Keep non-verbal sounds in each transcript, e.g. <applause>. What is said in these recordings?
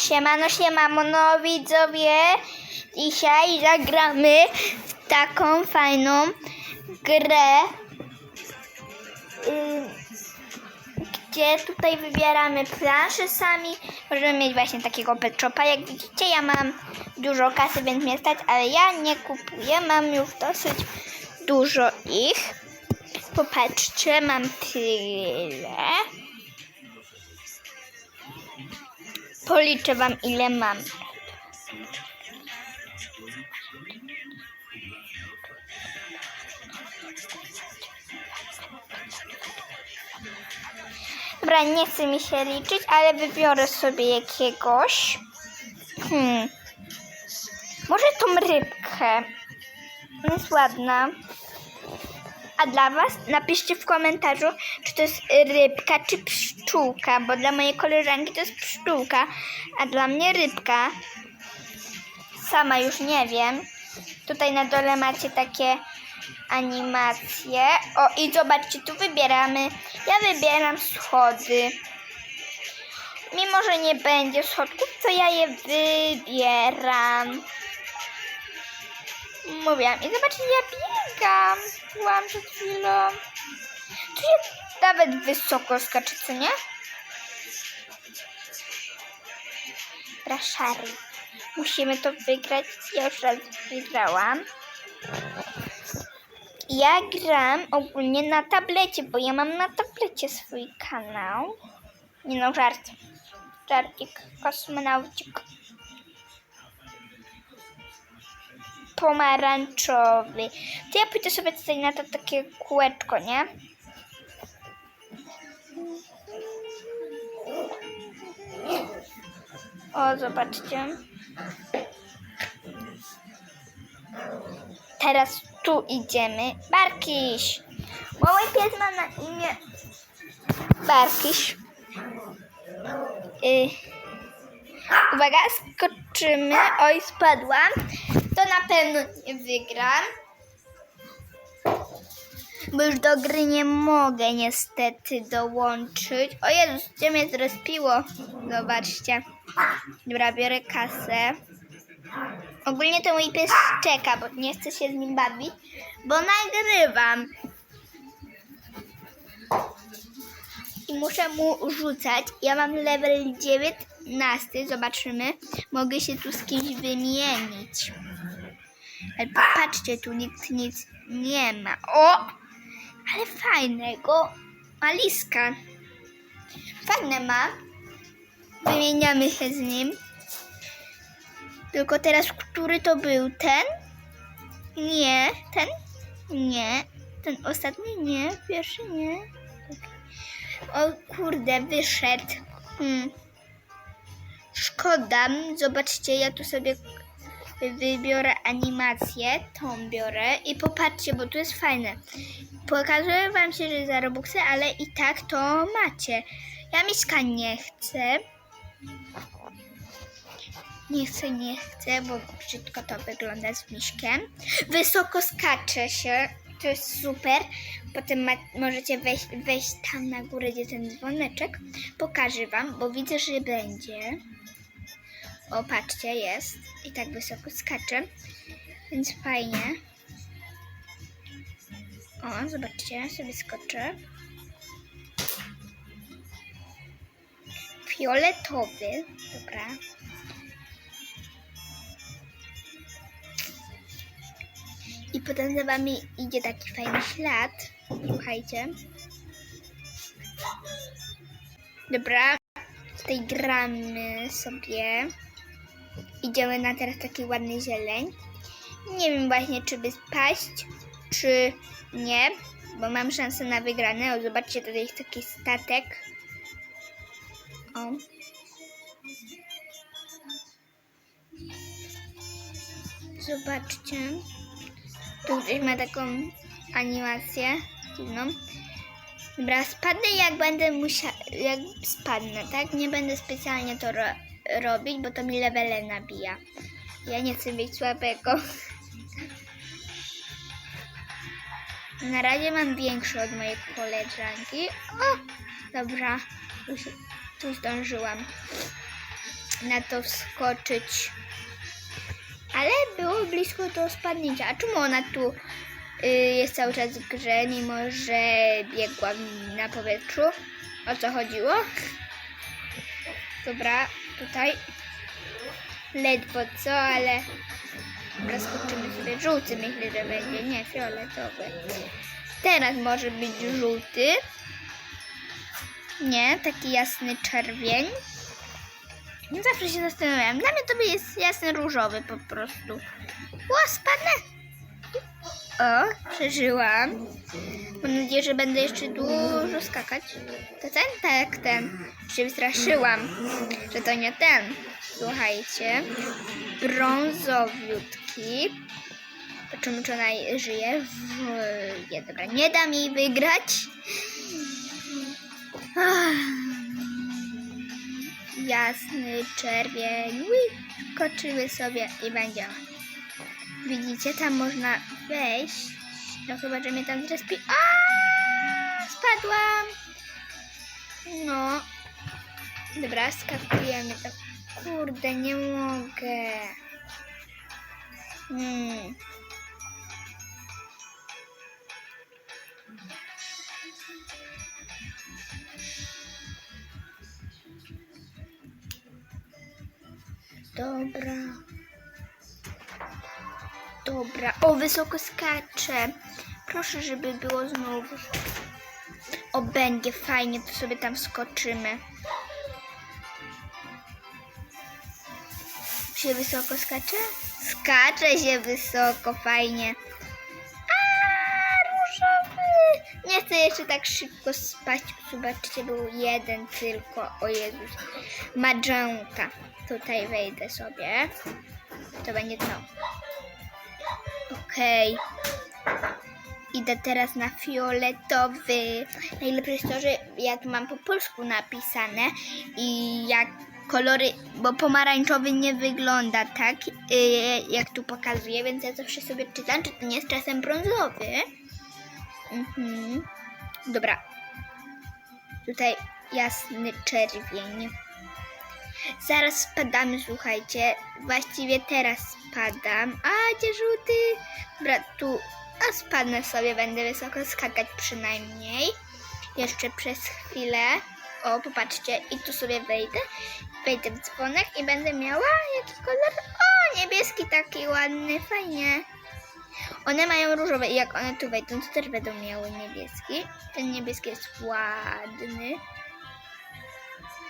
Siemano, siemano, no widzowie. Dzisiaj zagramy w taką fajną grę, gdzie tutaj wybieramy plansze sami. Możemy mieć właśnie takiego pet shopa. Jak widzicie, ja mam dużo kasy, więc mnie stać, ale ja nie kupuję. Mam już dosyć dużo ich. Popatrzcie, mam tyle. Policzę wam ile mam. Dobra, nie chce mi się liczyć, ale wybiorę sobie jakiegoś. Hmm. Może tą rybkę. Jest ładna. A dla Was napiszcie w komentarzu, czy to jest rybka, czy pszczółka, bo dla mojej koleżanki to jest pszczółka, a dla mnie rybka. Sama już nie wiem. Tutaj na dole macie takie animacje. O, i zobaczcie, tu wybieramy. Ja wybieram schody. Mimo, że nie będzie schodków, to ja je wybieram. Mówiłam. I zobaczcie, ja biegam. Byłam przed chwilą. Tu się nawet wysoko skacze, co nie? Dobra, szary. Musimy to wygrać. Ja już raz wygrałam. Ja gram ogólnie na tablecie, bo ja mam na tablecie swój kanał. Nie no, żart. Żarcik, kosmonaucik. pomarańczowy. To ja pójdę sobie tutaj na to takie kółeczko, nie? O, zobaczcie. Teraz tu idziemy. Barkiś! Mój pies ma na imię Barkiś. Y Uwaga, skoczymy. Oj, spadłam. To na pewno nie wygram. Bo już do gry nie mogę niestety dołączyć. O Jezus, gdzie mnie zrespiło? Zobaczcie. Dobra, biorę kasę. Ogólnie to mój pies czeka, bo nie chce się z nim bawić, bo nagrywam. I muszę mu rzucać. Ja mam level 19, zobaczymy. Mogę się tu z kimś wymienić. Ale popatrzcie, tu nikt nic nie ma. O! Ale fajnego maliska. Fajne ma. Wymieniamy się z nim. Tylko teraz, który to był? Ten? Nie. Ten? Nie. Ten ostatni? Nie. Pierwszy? Nie. O kurde, wyszedł. Hmm. Szkoda. Zobaczcie, ja tu sobie wybiorę animację, tą biorę i popatrzcie, bo tu jest fajne. Pokazuję wam się, że za Robuxy, ale i tak to macie. Ja miśka nie chcę. Nie chcę, nie chcę, bo brzydko to wygląda z miśkiem. Wysoko skacze się, to jest super. Potem ma, możecie wejść, wejść tam na górę, gdzie ten dzwoneczek. Pokażę wam, bo widzę, że będzie. O, patrzcie, jest. I tak wysoko skacze. Więc fajnie. O, zobaczcie, sobie skoczę. Fioletowy. Dobra. I potem za wami idzie taki fajny ślad. Słuchajcie. Dobra. Tutaj gramy sobie. Idziemy na teraz taki ładny zieleń. Nie wiem właśnie, czy by spaść, czy nie, bo mam szansę na wygrane. O, zobaczcie, tutaj jest taki statek. O. Zobaczcie. Tu ktoś ma taką animację dziwną. Dobra, spadnę jak będę musiała, jak spadnę, tak? Nie będę specjalnie to robić, bo to mi levele nabija. Ja nie chcę mieć słabego. Na razie mam większy od mojej koleżanki. O, dobra, już tu zdążyłam. na to wskoczyć. Ale było blisko do spadnięcia. A czemu ona tu y, jest cały czas w grze, mimo że biegła na powietrzu? O co chodziło? Dobra, tutaj ledwo co, ale Dobra, skoczymy sobie żółty, myślę, że będzie, nie, fioletowy. Teraz może być żółty. Nie, taki jasny czerwień. Zawsze się zastanawiam. Dla mnie to jest jasny różowy po prostu. O, spadnę! O, przeżyłam. Mam nadzieję, że będę jeszcze dużo skakać. To ten? Tak, ten. Się że to nie ten. Słuchajcie. Brązowiutki. Zobaczymy, czy ona żyje. W... Nie, dobra, nie dam jej wygrać. Jasny czerwień. Ui, Skoczymy sobie i będziemy. Widzicie, tam można wejść. No chyba, że mnie tam zrespi... A, Spadłam! No. Dobra, skakujemy tak. Kurde, nie mogę. Hmm. Dobra. Dobra. O, wysoko skaczę. Proszę, żeby było znowu. O, będzie fajnie, to sobie tam skoczymy. Się wysoko skacze? Skacze się wysoko, fajnie. A, różowy! Nie chcę jeszcze tak szybko spaść. Zobaczcie, był jeden tylko. O Jezus. Magenta. Tutaj wejdę sobie. To będzie to. Okej. Idę teraz na fioletowy. Najlepsze jest to, że ja tu mam po polsku napisane i jak kolory, bo pomarańczowy nie wygląda tak, y, jak tu pokazuje, więc ja zawsze sobie czytam, czy to nie jest czasem brązowy. Mhm. Dobra. Tutaj jasny czerwień. Zaraz spadamy, słuchajcie. Właściwie teraz spadam. A, gdzie żółty? Dobra, tu. A spadnę sobie, będę wysoko skakać przynajmniej. Jeszcze przez chwilę. O, popatrzcie. I tu sobie wejdę. Wejdę w dzwonek i będę miała jaki kolor? O, niebieski taki ładny, fajnie. One mają różowe i jak one tu wejdą, to też będą miały niebieski. Ten niebieski jest ładny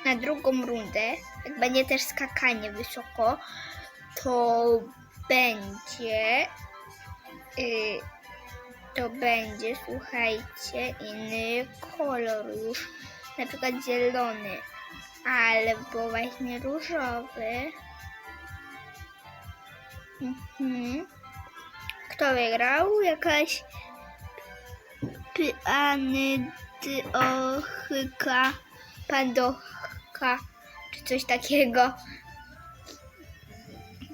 na drugą rundę, jak będzie też skakanie wysoko, to będzie y, to będzie, słuchajcie, inny kolor już, na przykład zielony, albo właśnie różowy. Mhm. Kto wygrał? Jakaś piany ochyka pandocha czy coś takiego.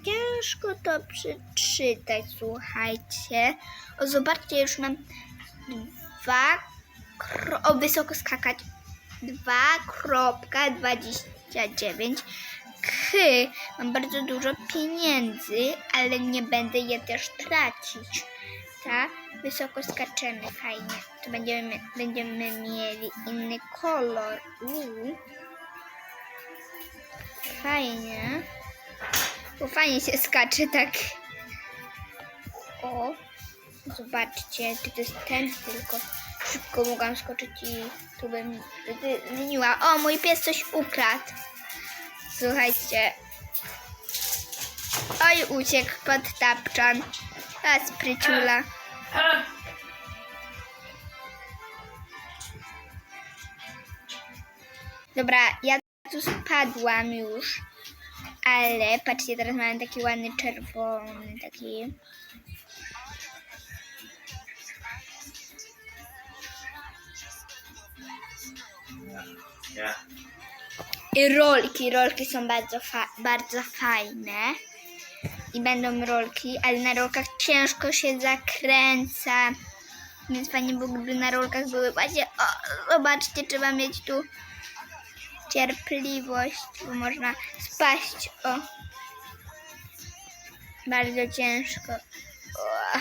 Ciężko to przeczytać, słuchajcie. O, zobaczcie, już mam dwa o, wysoko skakać. 2.29 K. Mam bardzo dużo pieniędzy, ale nie będę je też tracić. Tak? Wysoko skaczemy, fajnie. To będziemy, będziemy mieli inny kolor. Uuu. Fajnie. Bo fajnie się skacze tak. O. Zobaczcie, to jest ten tylko. Szybko mogłam skoczyć i tu bym zmieniła. O, mój pies coś ukradł. Słuchajcie. Oj, uciekł pod tapczan. A, spryciula. Dobra, ja tu spadłam już. Ale patrzcie, teraz mamy taki ładny czerwony, taki. Yeah. I rolki, rolki są bardzo, fa- bardzo fajne. I będą rolki, ale na rolkach ciężko się zakręca. Więc fajnie było, gdyby na rolkach były właśnie. O, zobaczcie, trzeba mieć tu cierpliwość, bo można spaść. O. Bardzo ciężko. Ua.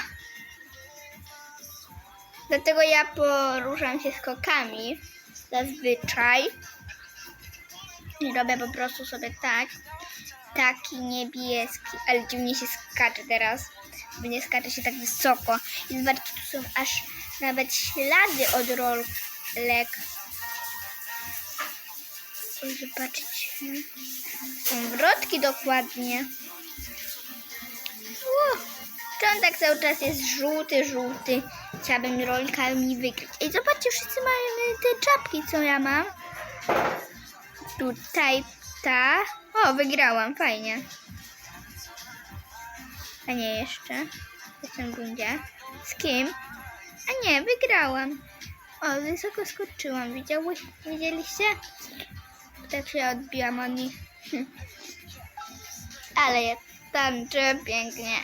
Dlatego ja poruszam się skokami zazwyczaj. I robię po prostu sobie tak. Taki niebieski, ale dziwnie się skacze teraz. Bo nie skacze się tak wysoko. I zobaczcie, tu są aż nawet ślady od rolek. O, zobaczcie. Są wrotki dokładnie. Ło, on tak cały czas jest żółty, żółty? Chciałabym rolkami wykryć. Ej, zobaczcie, wszyscy mają te czapki, co ja mam. Tutaj ta. O, wygrałam, fajnie. A nie jeszcze. Jestem w. Z kim? A nie, wygrałam. O, wysoko skoczyłam. Widziały, widzieliście? Tak się odbiłam od nich. <laughs> Ale ja tańczę pięknie.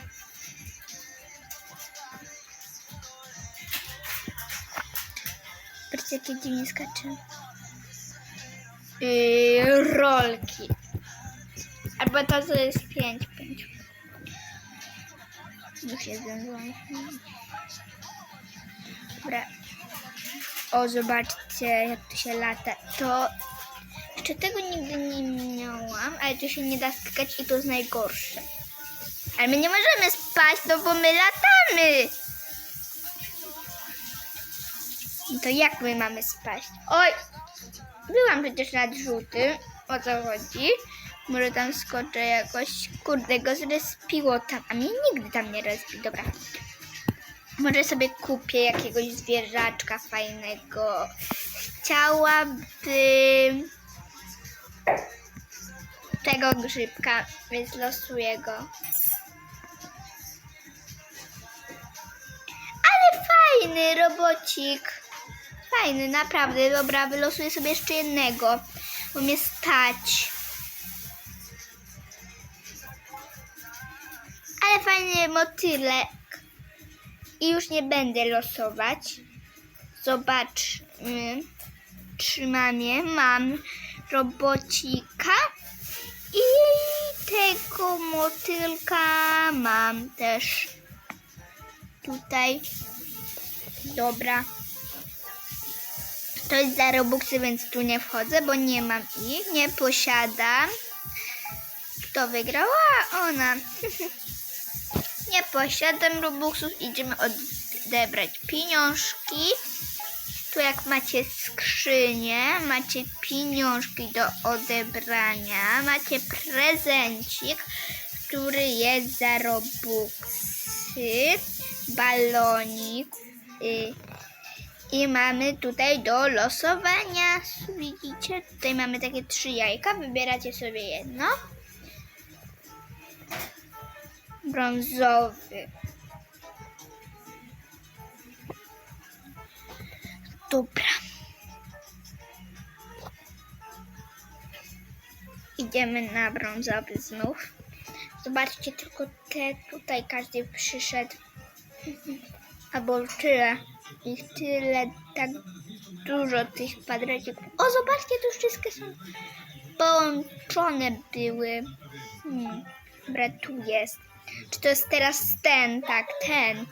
Patrzcie, jakie dziwnie skaczę. Yy, rolki. Albo to, co jest 5, 5. Już jeden dzwonek. Dobra. O, zobaczcie, jak to się lata. To jeszcze tego nigdy nie miałam, ale to się nie da skakać i to jest najgorsze. Ale my nie możemy spać, no bo my latamy. No to jak my mamy spaść? Oj, byłam przecież nad żółtym. O co chodzi? Może tam skoczę jakoś. Kurde, go zrespiło tam. A mnie nigdy tam nie respi. Dobra. Może sobie kupię jakiegoś zwierzaczka fajnego. Chciałabym tego grzybka, więc losuję go. Ale fajny robocik. Fajny, naprawdę. Dobra, wylosuję sobie jeszcze jednego, bo mnie stać. Ale fajny motylek. I już nie będę losować. Zobaczmy. Trzymam je. Mam robocika. I tego motylka mam też. Tutaj. Dobra. To jest za robuxy, więc tu nie wchodzę, bo nie mam ich. Nie posiadam. Kto wygrała? Ona. <laughs> nie posiadam robuxów. Idziemy odebrać pieniążki. Tu jak macie skrzynię, macie pieniążki do odebrania, macie prezencik, który jest za robuxy, balonik y, i mamy tutaj do losowania. Widzicie, tutaj mamy takie trzy jajka, wybieracie sobie jedno. Brązowy. Dobra. Idziemy na brązowy znów. Zobaczcie tylko te tutaj każdy przyszedł. Albo tyle. Ich tyle, tak dużo tych kwadracików. O, zobaczcie, tu wszystkie są połączone były. Hmm. Dobra, tu jest. Czy to jest teraz ten? Tak, ten.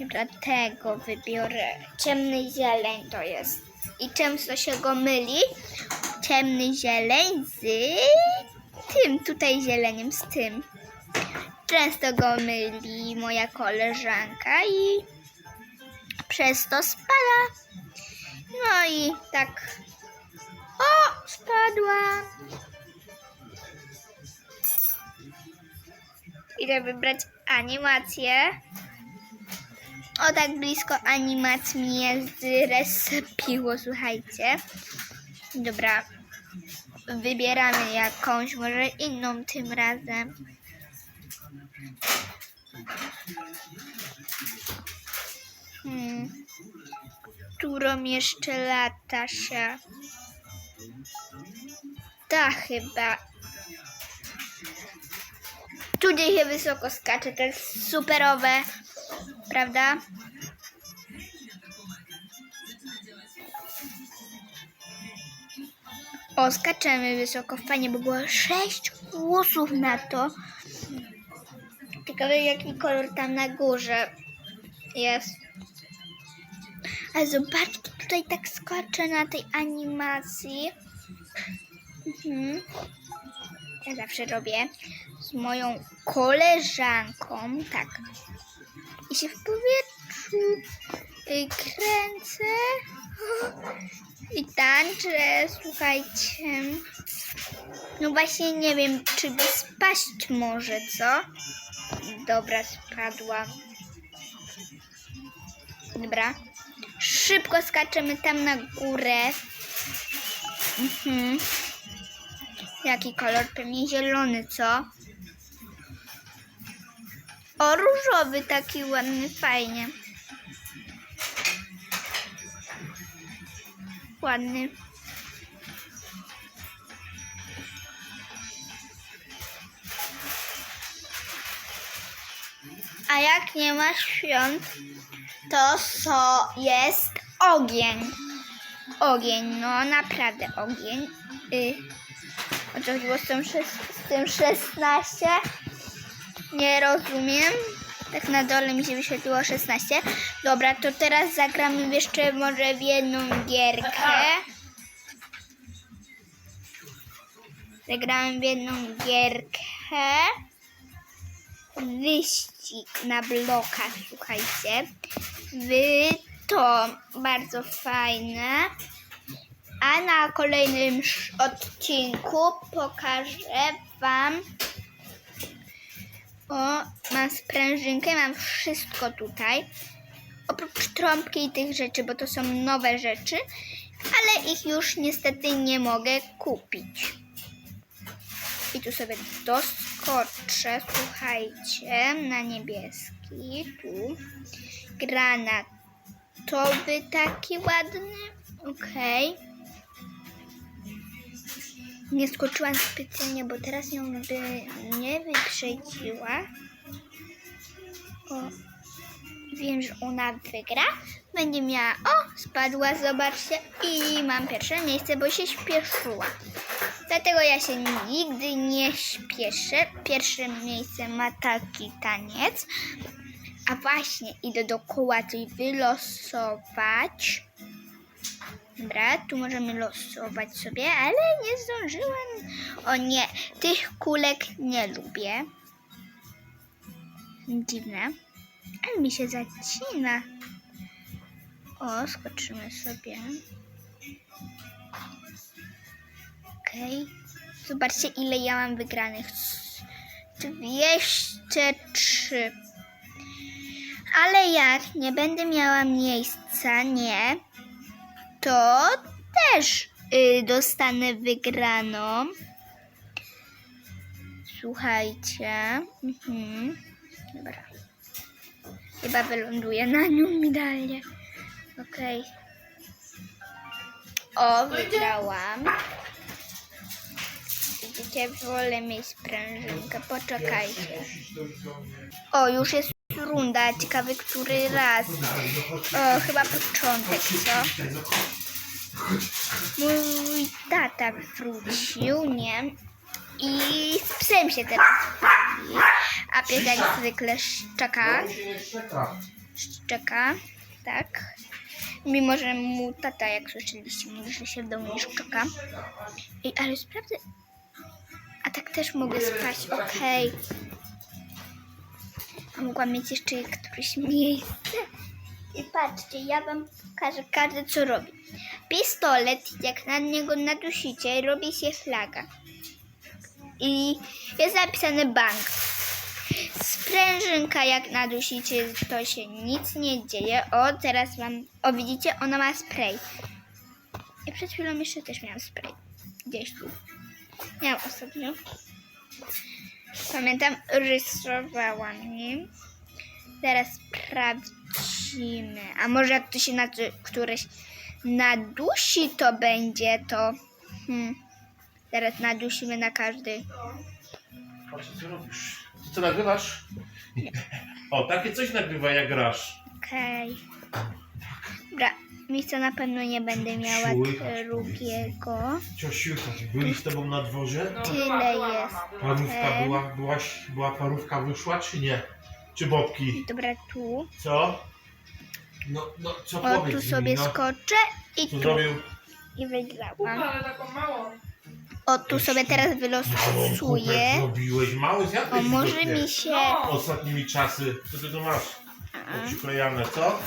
Dobra, tego wybiorę. Ciemny zieleń to jest. I często się go myli. Ciemny zieleń z tym tutaj zieleniem, z tym. Często go myli moja koleżanka i przez to spada. No i tak. O, spadła. Idę wybrać animację. O tak blisko animacji mnie zrespiło, słuchajcie. Dobra. Wybieramy jakąś, może inną tym razem. Hmm. Którą jeszcze lata się? Ta chyba. Tutaj się wysoko skacze, to jest superowe, prawda? O, skaczemy wysoko, fajnie, bo było sześć głosów na to. Ciekawe jaki kolor tam na górze jest. Ale zobaczcie, tutaj tak skaczę na tej animacji. Mhm. Ja zawsze robię z moją koleżanką, tak. I się w powietrzu y, kręcę <laughs> i tańczę, słuchajcie. No właśnie nie wiem, czy by spaść może, co? Dobra, spadła. Dobra. Szybko skaczemy tam na górę. Mhm. Jaki kolor? Pewnie zielony, co? O, różowy taki ładny, fajnie. Ładny. A jak nie ma świąt, to so jest ogień. Ogień, no naprawdę ogień. Y, o co chodziło z tym, z tym 16? Nie rozumiem. Tak na dole mi się wyświetliło 16. Dobra, to teraz zagramy jeszcze może w jedną gierkę. Zagrałem w jedną gierkę. Wyścig na blokach, słuchajcie. Wy to bardzo fajne. A na kolejnym odcinku pokażę Wam. O, mam sprężynkę, mam wszystko tutaj. Oprócz trąbki i tych rzeczy, bo to są nowe rzeczy, ale ich już niestety nie mogę kupić. I tu sobie doskoczę, słuchajcie, na niebieski. Tu granatowy taki ładny. Okej. Nie skoczyłam specjalnie, bo teraz ją by nie wyprzedziła. O, wiem, że ona wygra. Będzie miała. O, spadła, zobaczcie. I mam pierwsze miejsce, bo się śpieszyła. Dlatego ja się nigdy nie śpieszę. Pierwsze miejsce ma taki taniec. A właśnie, idę do koła coś wylosować. Dobra, tu możemy losować sobie, ale nie zdążyłem. O nie, tych kulek nie lubię. Dziwne. Ale mi się zacina. O, skoczymy sobie. Okej. Zobaczcie, ile ja mam wygranych. 203. Ale jak nie będę miała miejsca, nie, to też y, dostanę wygraną. Słuchajcie. Mhm. Dobra. Chyba wyląduję na nią idealnie. Okej. O, wygrałam. Widzicie, wolę mieć sprężynkę. Poczekajcie. O, już jest runda. Ciekawy, który raz. O, chyba początek, co? Mój tata wrócił, nie? I z psem się teraz bawi. A pies jak zwykle szczeka. Szczeka, tak. Mimo, że mu tata, jak słyszeliście, mówi, że się w domu nie szczeka. Ej, ale sprawdzę. A tak też mogę spać, okej. A mogłam mieć jeszcze któreś miejsce. I patrzcie, ja wam pokażę każdy co robi. Pistolet, jak na niego nadusicie, robi się flaga. I jest napisane bank. Sprężynka, jak nadusicie, to się nic nie dzieje. O, teraz wam, o widzicie, ona ma spray. I przed chwilą jeszcze też miałam spray. Gdzieś tu. Miałam ostatnio. Pamiętam, rysowałam nim. Zaraz sprawdzimy. A może jak to się na któreś nadusi, to będzie to. Hmm. Zaraz nadusimy na każdy. Patrz, co robisz? Ty co nagrywasz? O, takie coś nagrywa jak grasz. Okej. Dobra, miejsca na pewno nie będę miała drugiego. Ciosiu, byli z tobą na dworze? No, Tyle jest. Parówka była, byłaś, była parówka wyszła, czy nie? Czy bobki? Dobra, tu. Co? No, no, co O, powiedz tu mi, sobie no? skoczę i Co tu. zrobił? I wygrałam. Kupa, ale taką małą. O, tu sobie teraz Małą kupę wylosuję. zrobiłeś, mały zjadłeś O, może mi się... No. Ostatnimi czasy, co ty tu masz? Przyklejane, co?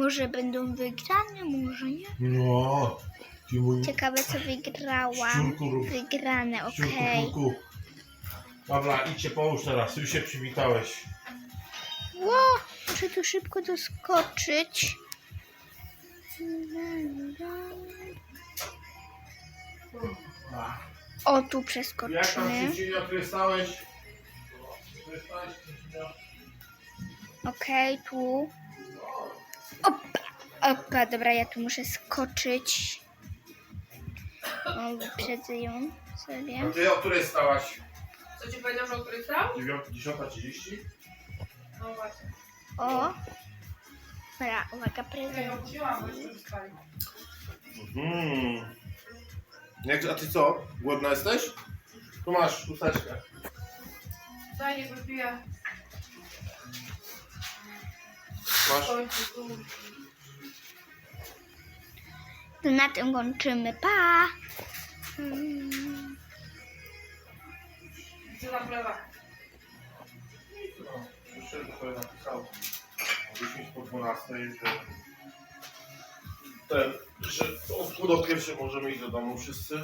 Może będą wygrane, może nie. No, ty mój Ciekawe, co szczurku, rób- Wygrane, szczurku, okej. Dobra, idźcie połóż teraz, już się przywitałeś. Ło, muszę tu szybko doskoczyć. O, tu Jak tam przeskoczymy. Ciecinio? Okej, tu. Opa, dobra, ja tu muszę skoczyć. O, wyprzedzę ją sobie. A ty o której stałaś? Co ci powiedział, że o której stał? 10.30? No właśnie. O. Dobra, uwaga, Ja prezent. ją wzięłam, bo jeszcze. Mhm. Jak, a ty co? Głodna jesteś? Tu masz chusteczkę. Daj, nie wypiję. Masz. Kończy tu. Na tym kończymy. Pa! Gdzie na chleba? No, jeszcze tutaj napisał o 10 po 12, że ten, że o pół do pierwszej możemy iść do domu wszyscy.